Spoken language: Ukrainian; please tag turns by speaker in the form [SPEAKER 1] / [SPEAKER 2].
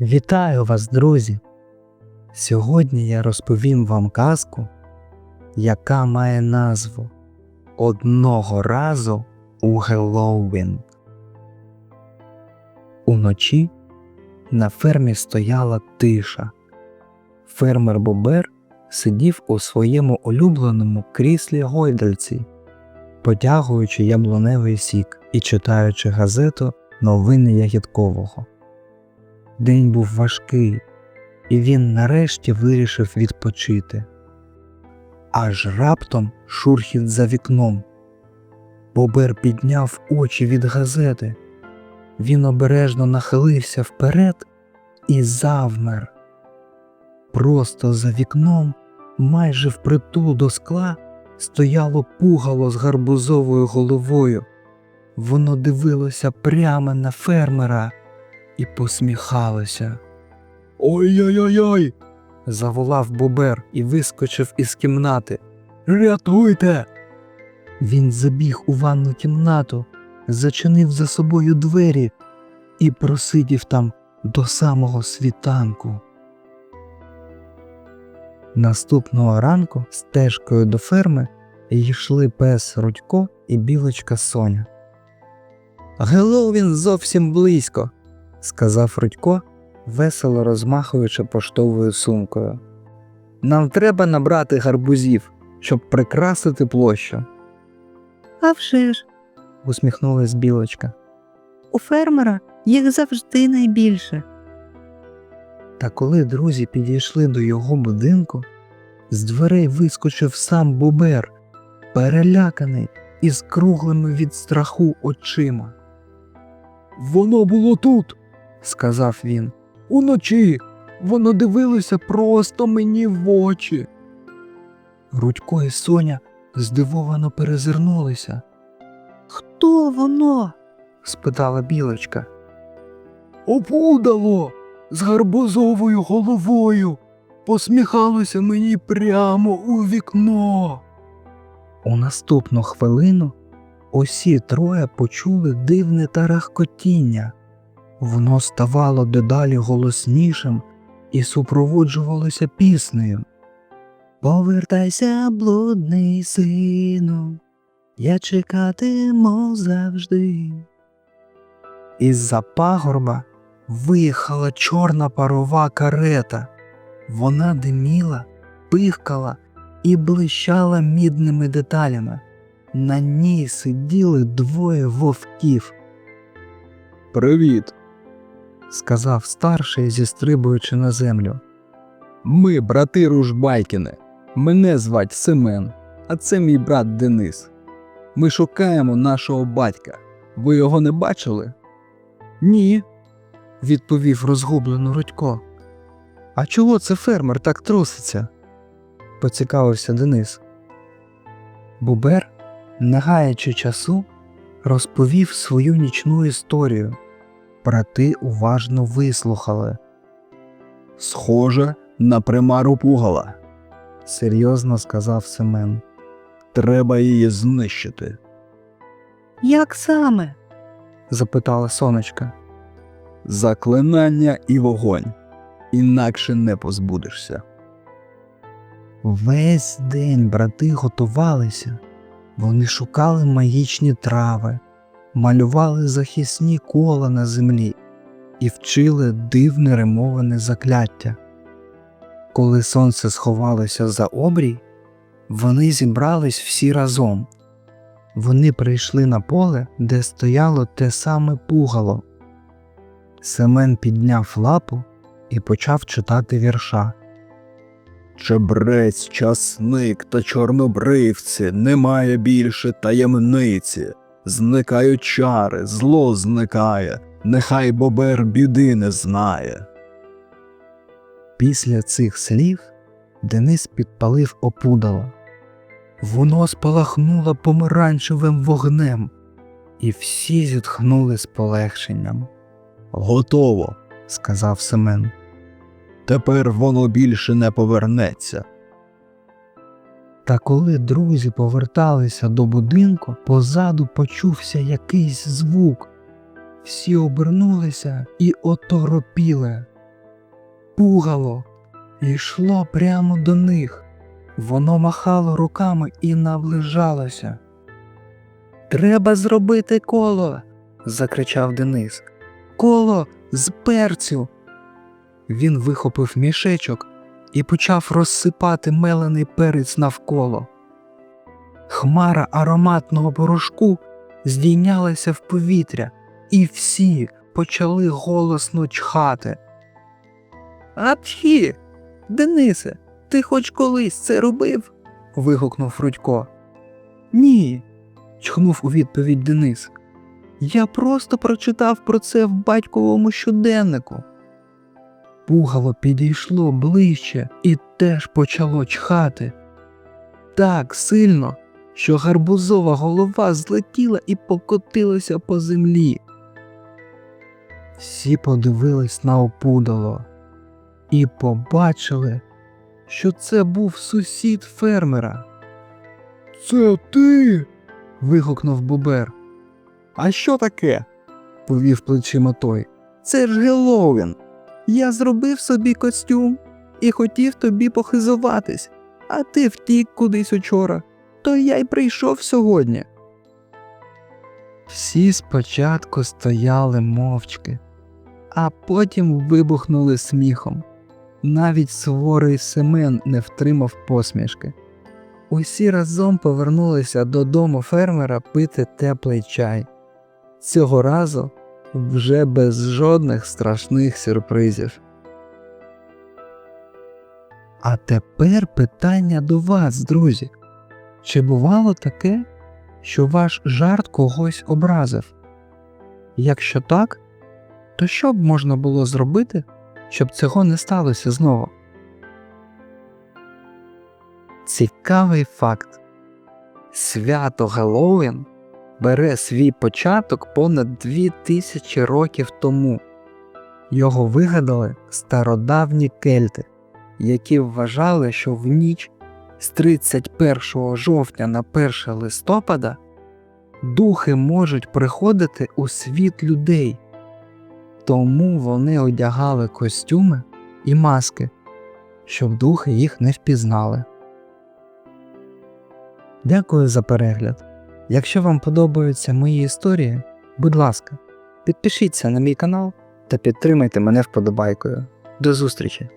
[SPEAKER 1] Вітаю вас, друзі! Сьогодні я розповім вам казку, яка має назву Одного разу у Геловін. Уночі на фермі стояла тиша. Фермер Бобер сидів у своєму улюбленому кріслі гойдальці, потягуючи яблуневий сік і читаючи газету Новини Ягідкового. День був важкий, і він нарешті вирішив відпочити. Аж раптом шурхіт за вікном. Бобер підняв очі від газети. Він обережно нахилився вперед і завмер. Просто за вікном, майже впритул до скла, стояло пугало з гарбузовою головою. Воно дивилося прямо на фермера і посміхалося. Ой-ой-ой. заволав Бобер і вискочив із кімнати. Рятуйте. Він забіг у ванну кімнату, зачинив за собою двері і просидів там до самого світанку. Наступного ранку стежкою до ферми йшли пес Рудько і білочка Соня. Геловін зовсім близько, сказав Рудько, весело розмахуючи поштовою сумкою. Нам треба набрати гарбузів, щоб прикрасити площу,
[SPEAKER 2] А вже ж,
[SPEAKER 1] усміхнулась білочка.
[SPEAKER 2] у фермера їх завжди найбільше.
[SPEAKER 1] Та коли друзі підійшли до його будинку, з дверей вискочив сам Бобер, переляканий і з круглими від страху очима. Воно було тут, сказав він. Уночі. Воно дивилося просто мені в очі. Рудько і Соня здивовано перезирнулися.
[SPEAKER 2] Хто воно?
[SPEAKER 1] спитала білочка. Опудало з гарбузовою головою. Посміхалося мені прямо у вікно. У наступну хвилину усі троє почули дивне тарахкотіння. Воно ставало дедалі голоснішим і супроводжувалося піснею. Повертайся, блудний сину, я чекатиму завжди. Із-за пагорба виїхала чорна парова карета. Вона диміла, пихкала і блищала мідними деталями. На ній сиділи двоє вовків. Привіт, сказав старший, зістрибуючи на землю. Ми, брати Ружбайкіни. Мене звать Семен, а це мій брат Денис. Ми шукаємо нашого батька. Ви його не бачили? Ні, відповів розгублено Рудько. А чого це фермер так труситься? поцікавився Денис. Бубер, не гаячи часу, розповів свою нічну історію. Брати уважно вислухали. Схоже на примару пугала, серйозно сказав Семен. Треба її знищити,
[SPEAKER 2] Як саме?
[SPEAKER 1] запитала сонечка. Заклинання і вогонь, інакше не позбудешся. Весь день брати готувалися. Вони шукали магічні трави, малювали захисні кола на землі і вчили дивне римоване закляття. Коли сонце сховалося за обрій, вони зібрались всі разом. Вони прийшли на поле, де стояло те саме пугало. Семен підняв лапу і почав читати вірша. Чебрець, часник та чорнобривці, немає більше таємниці. Зникають чари, зло зникає, нехай бобер біди не знає. Після цих слів Денис підпалив опудало. Воно спалахнуло помаранчевим вогнем, і всі зітхнули з полегшенням. Готово, сказав Семен. Тепер воно більше не повернеться. Та коли друзі поверталися до будинку, позаду почувся якийсь звук. Всі обернулися і оторопіли. Пугало йшло прямо до них. Воно махало руками і наближалося. Треба зробити коло. закричав Денис. Коло з перцю. Він вихопив мішечок і почав розсипати мелений перець навколо. Хмара ароматного порошку здійнялася в повітря, і всі почали голосно чхати. Апчхі! Денисе, ти хоч колись це робив? вигукнув Рудько. Ні, чхнув у відповідь Денис. Я просто прочитав про це в батьковому щоденнику. Пугало підійшло ближче і теж почало чхати. Так сильно, що гарбузова голова злетіла і покотилася по землі. Всі подивились на опудало і побачили, що це був сусід фермера. Це ти. вигукнув Бубер. А що таке? повів плечима той. Це ж Геловін. Я зробив собі костюм і хотів тобі похизуватись, а ти втік кудись учора, то я й прийшов сьогодні. Всі спочатку стояли мовчки, а потім вибухнули сміхом. Навіть суворий Семен не втримав посмішки. Усі разом повернулися додому фермера пити теплий чай. Цього разу вже без жодних страшних сюрпризів. А тепер питання до вас, друзі. Чи бувало таке, що ваш жарт когось образив? Якщо так, то що б можна було зробити, щоб цього не сталося знову? Цікавий факт. Свято Геловін бере свій початок понад дві тисячі років тому. Його вигадали стародавні кельти, які вважали, що в ніч з 31 жовтня на 1 листопада духи можуть приходити у світ людей, тому вони одягали костюми і маски, щоб духи їх не впізнали. Дякую за перегляд. Якщо вам подобаються мої історії, будь ласка, підпишіться на мій канал та підтримайте мене вподобайкою. До зустрічі!